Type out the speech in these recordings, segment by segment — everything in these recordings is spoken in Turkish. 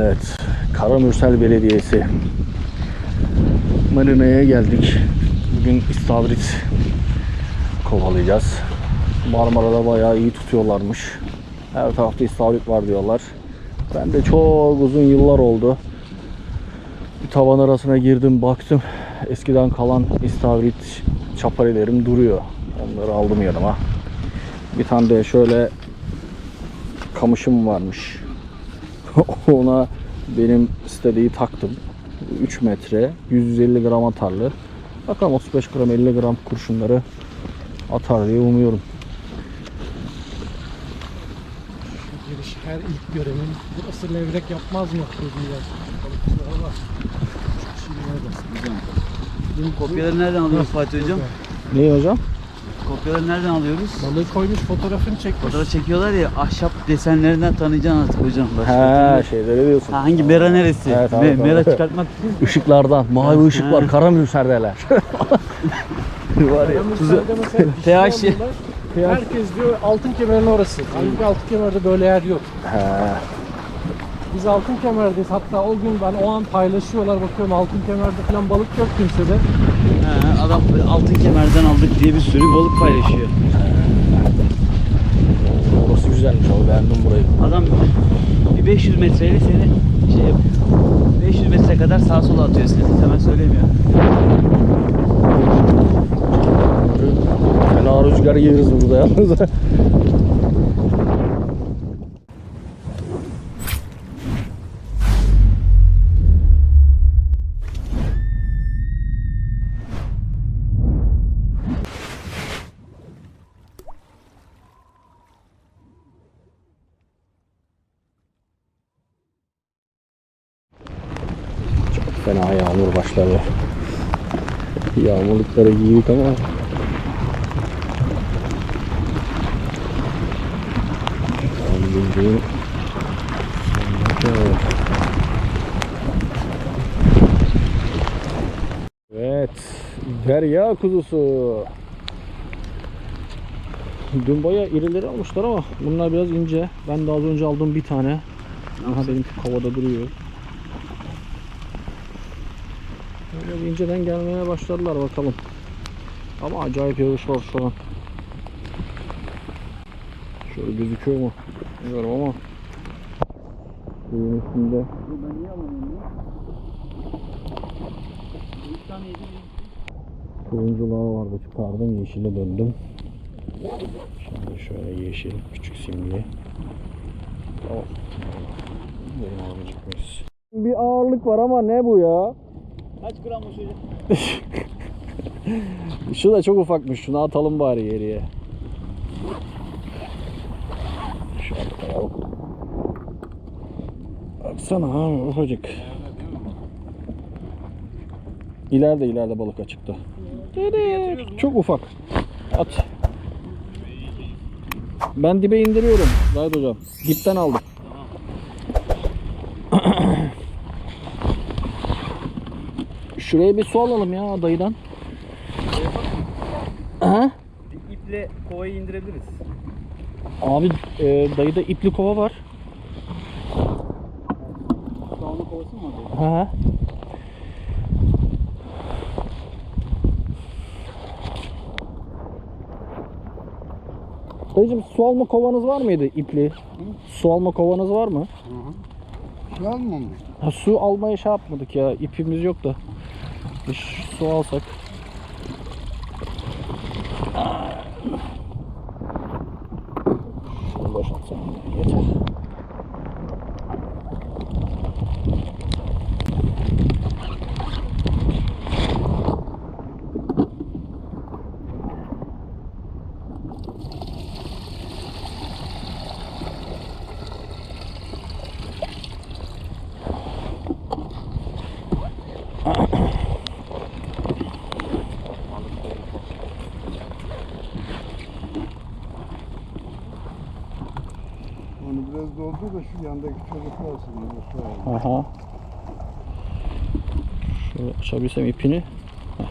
Evet, Karamürsel Belediyesi. Marina'ya geldik. Bugün istavrit kovalayacağız. Marmara'da bayağı iyi tutuyorlarmış. Her tarafta istavrit var diyorlar. Ben de çok uzun yıllar oldu. Bir tavan arasına girdim baktım. Eskiden kalan istavrit çaparelerim duruyor. Onları aldım yanıma. Bir tane de şöyle kamışım varmış. Ona benim istediği taktım. 3 metre 150 gram atarlı. Bakalım 35 gram 50 gram kurşunları atar diye umuyorum. Giriş her ilk göremin burası levrek yapmaz mı. Balıkçılara bak. Nerede? Kopyaları nereden alıyoruz Fatih Hocam? Ne hocam? Kopyaları nereden alıyoruz? Balığı koymuş fotoğrafını çekmiş. Fotoğraf çekiyorlar ya ahşap desenlerinden tanıyacaksın artık hocam. He şeyleri diyorsun. Ha, hangi mera neresi? Evet, Me- evet, mera çıkartmak Işıklardan, mavi ışıklar, Ha. karamürserdeler. Var ya. Müsaade mesela bir şey. Herkes diyor altın kemerin orası. Halbuki altın kemerde böyle yer yok. He. Biz altın kemerdeyiz. Hatta o gün ben o an paylaşıyorlar bakıyorum altın kemerde falan balık yok kimsede. Ha, adam altın kemerden aldık diye bir sürü balık paylaşıyor. Orası güzelmiş abi beğendim burayı. Adam bir 500 metreyle seni şey yapıyor. 500 metre kadar sağa sola atıyor seni. Hemen söylemiyor. Fena rüzgar yeriz burada yalnız. fena yağmur başladı. Yağmurlukları giydik ama bildiğin Evet. Derya kuzusu. Dün bayağı irileri almışlar ama bunlar biraz ince. Ben de az önce aldım bir tane. Aha benimki kovada duruyor. Böyle inceden gelmeye başladılar bakalım. Ama acayip yağış var şu an. Şöyle gözüküyor mu? Bilmiyorum ama. Suyun üstünde. Ben niye alamıyorum ya? Bir tane yedim. Turunculuğa vardı çıkardım yeşile döndüm. Şimdi şöyle yeşil küçük simli. Tamam. Benim almayacak mıyız? Bir ağırlık var ama ne bu ya? Kaç gram bu? Şu da çok ufakmış. Şunu atalım bari geriye. Şöyle koyalım. Baksana abi ufacık. İleride ileride balık açıkta. Çok ufak. At. Ben dibe indiriyorum. Zahid hocam. Dipten aldım. Şuraya bir su alalım ya dayıdan. Aha. İple kovayı indirebiliriz. Abi e, dayıda ipli kova var. Dağlı kovası mı var? Ha. Dayıcım su alma kovanız var mıydı ipli? Su alma kovanız var mı? Şu an mı? Ha, su almaya şey yapmadık ya. ipimiz yok da. Bir su alsak. Yandaki çocuklar sınırlı şu an. Aha. Şöyle açabilsem ipini. Heh.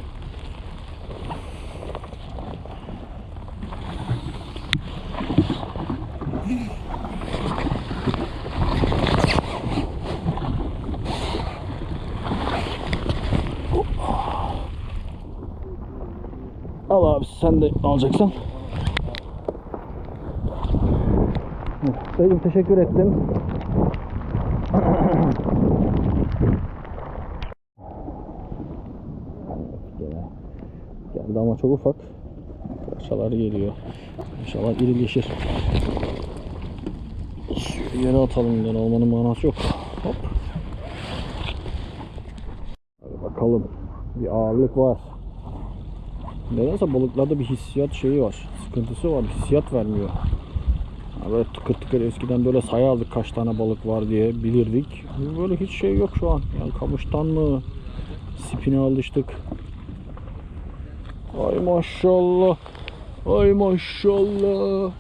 Al abi sen de alacaksan. Dayım teşekkür ettim. Geldi ama çok ufak. Parçalar geliyor. İnşallah irileşir. Yere atalım yani olmanın manası yok. Hop. Hadi bakalım. Bir ağırlık var. Nedense balıklarda bir hissiyat şeyi var. Sıkıntısı var. Hissiyat vermiyor. Ha Böyle tıkır tıkır eskiden böyle sayardık kaç tane balık var diye bilirdik. Böyle hiç şey yok şu an. Yani kamıştan mı? Spine alıştık. Ay maşallah. Ay maşallah.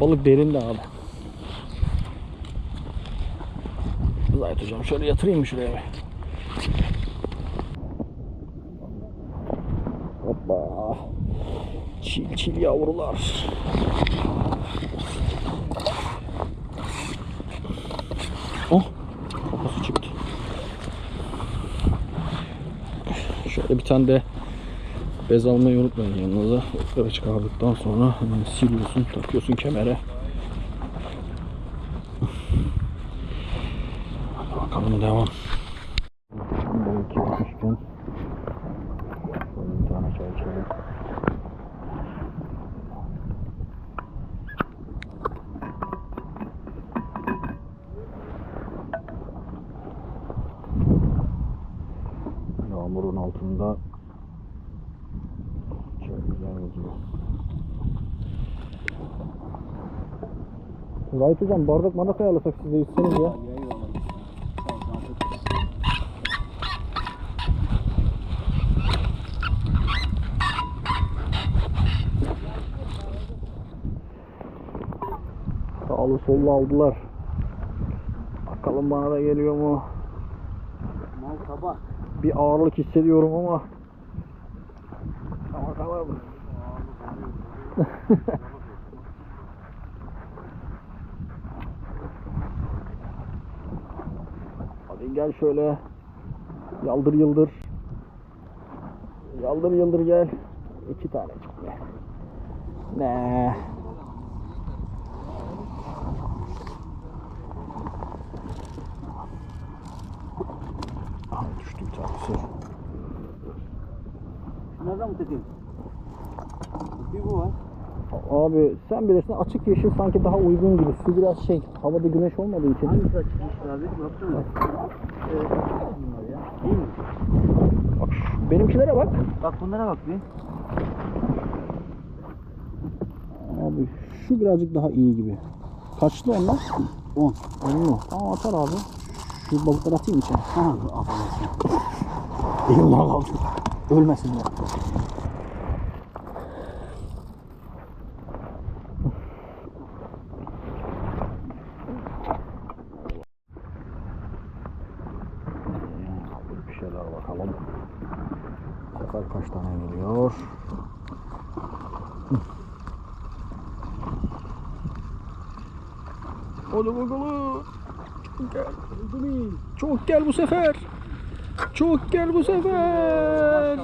Balık derinde abi. Zahit hocam şöyle yatırayım mı şuraya? Hoppa. Çil çil yavrular. Oh. Kafası çıktı. Şöyle bir tane de bez almayı unutmayın yanınıza. Balıkları çıkardıktan sonra hemen siliyorsun, takıyorsun kemere. Hadi bakalım devam. Balık yapmışken şöyle bir tane çay içelim. Yağmurun altında çok güzel oluyor. Gayet hocam bardak bardak ayarlasak siz de içseniz ya. Sağlı sollu aldılar. Bakalım bana da geliyor mu? Bir ağırlık hissediyorum ama. Bakalım. Hadi gel şöyle. Yaldır yıldır. Yaldır yıldır gel. İki tane çıktı. Ne? Aha düştü bir tanesi. Nereden mı takayım? Bir bu var. Abi sen bilirsin açık yeşil sanki daha uygun gibi. Su biraz şey havada güneş olmadığı için. Hangisi açıkmış abi? Baksana. Evet. Bunlar ya. İyi mi? Bak şu- benimkilere bak. Bak bunlara bak bir. Abi şu birazcık daha iyi gibi. Kaçlı onlar? 10. 10 mu? Tamam atar abi. Şu balıkları atayım içine. Ha, affedersin. Elimden kaldı. Ölmesinler. Bir şeyler bakalım. Bu sefer kaç tane geliyor? Hadi bakalım. Gel. Çok gel bu sefer. Çok gel bu sefer.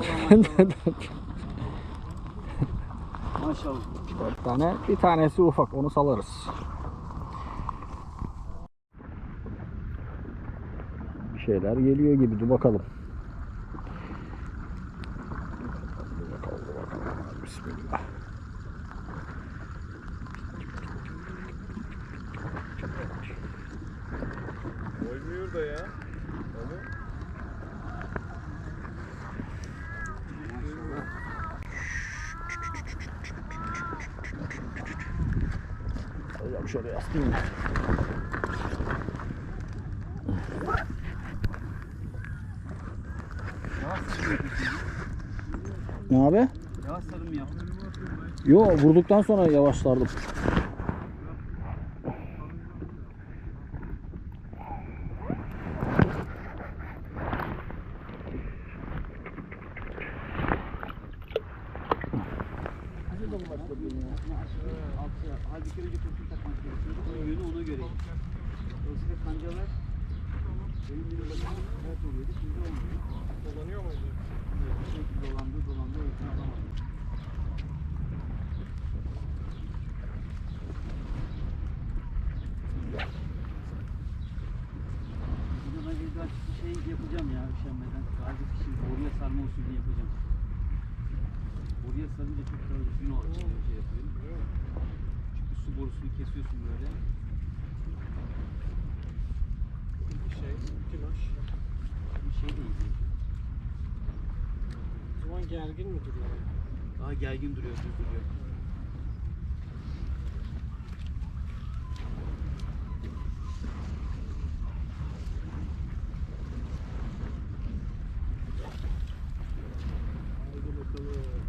Maşallah. Dört tane. Bir tanesi ufak. Onu salarız. Bir şeyler geliyor gibi. Dur bakalım. Dur bakalım, dur bakalım. Bismillah. Oynuyor da ya. Hocam şöyle yaslayayım. Ne abi? Yavaş sarım yap. Yo vurduktan sonra yavaşlardım. Halbuki önce kurşun takmak gerekiyordu. Onun yönü ona göre. Dolayısıyla kancalar benim bir bakımım sert oluyordu. Şimdi olmuyor. Dolanıyor muydu? Dolandı dolandı öykünü alamadı. Burada ben evde açık bir şey yapacağım ya üşenmeden. Sadece fişi boruya sarma usulü yapacağım. Boruya sarınca çok daha düzgün olur. Şey yapıyorum. Çünkü su borusunu kesiyorsun böyle. Bir şey, kumaş. Bir şey değil. O zaman gergin mi duruyor? Daha gergin duruyor, düz duruyor. Haydi bakalım.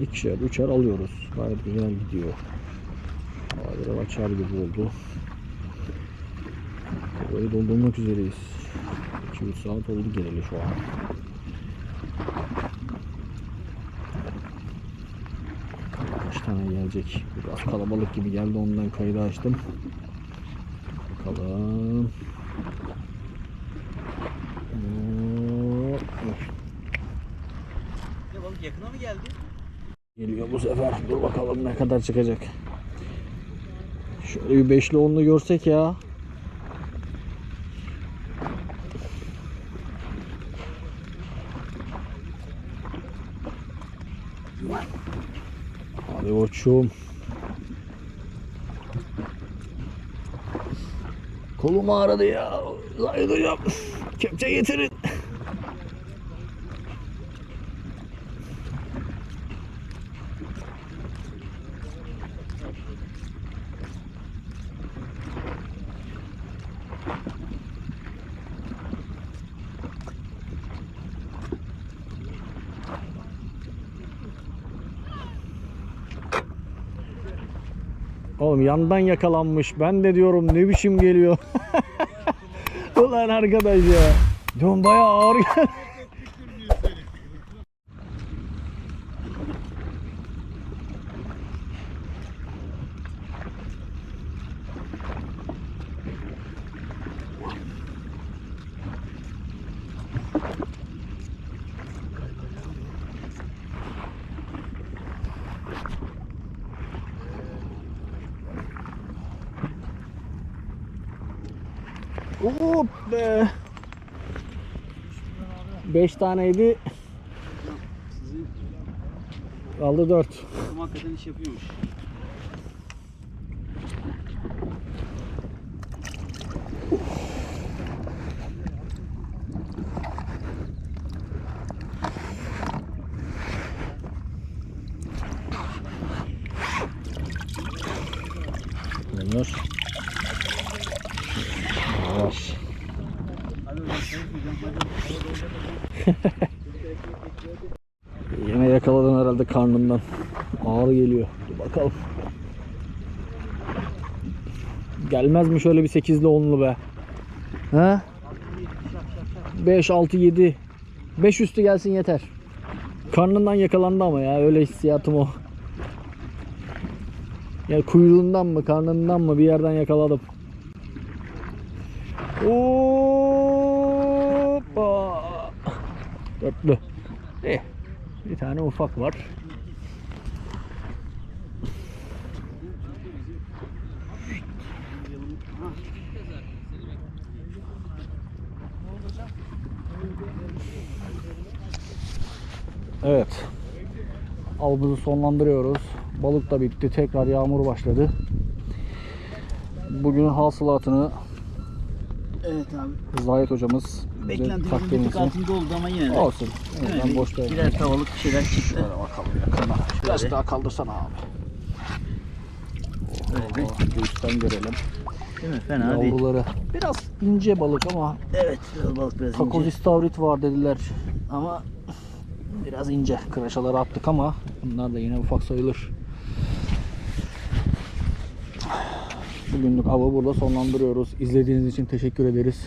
İkişer, üçer alıyoruz. Gayet güzel gidiyor. Biraz açar gibi oldu. Kovayı doldurmak üzereyiz. 2-3 saat oldu geleli şu an. Kaç tane gelecek? Biraz kalabalık gibi geldi ondan kaydı açtım. Bakalım. Ya balık yakına mı geldi? Geliyor bu sefer. Dur bakalım ne kadar çıkacak. Şöyle bir beşli onlu görsek ya. Hadi koçum. Kolum ağrıdı ya. Zahid hocam. Kepçe getirin. Oğlum yandan yakalanmış. Ben de diyorum ne biçim geliyor. Ulan arkadaş ya. Diyorum bayağı ağır gel. Hop be. 5 taneydi. Kaldı 4. takım hakikaten iş yapıyormuş. Bunlar. Yavaş. Hadi hocam sen hocam hadi. Yine yakaladın herhalde karnından. Ağır geliyor. Dur bakalım. Gelmez mi şöyle bir 8'li 10'lu be? He? 5 6 7 5 üstü gelsin yeter. Karnından yakalandı ama ya öyle hissiyatım o. Ya kuyruğundan mı karnından mı bir yerden yakaladım. Hoppa. Dörtlü. Eh. Bir tane ufak var. Evet. avımızı sonlandırıyoruz. Balık da bitti. Tekrar yağmur başladı. Bugünün hasılatını Evet abi. Zahit hocamız Beklentimizin bir tık altında oldu ama yine de. Olsun. Yine Ben bir- boş ver. Birer tavalık bir şeyler çıktı. Şöyle bakalım yakına. Biraz daha kaldırsana abi. Böyle bir. Oh, Göğüsten görelim. Değil mi? Fena değil. Yavruları. Biraz ince balık ama Evet. Biraz balık biraz takoz ince. istavrit var dediler. Ama biraz ince. Kıraşaları attık ama bunlar da yine ufak sayılır. Bugünlük avı burada sonlandırıyoruz. İzlediğiniz için teşekkür ederiz.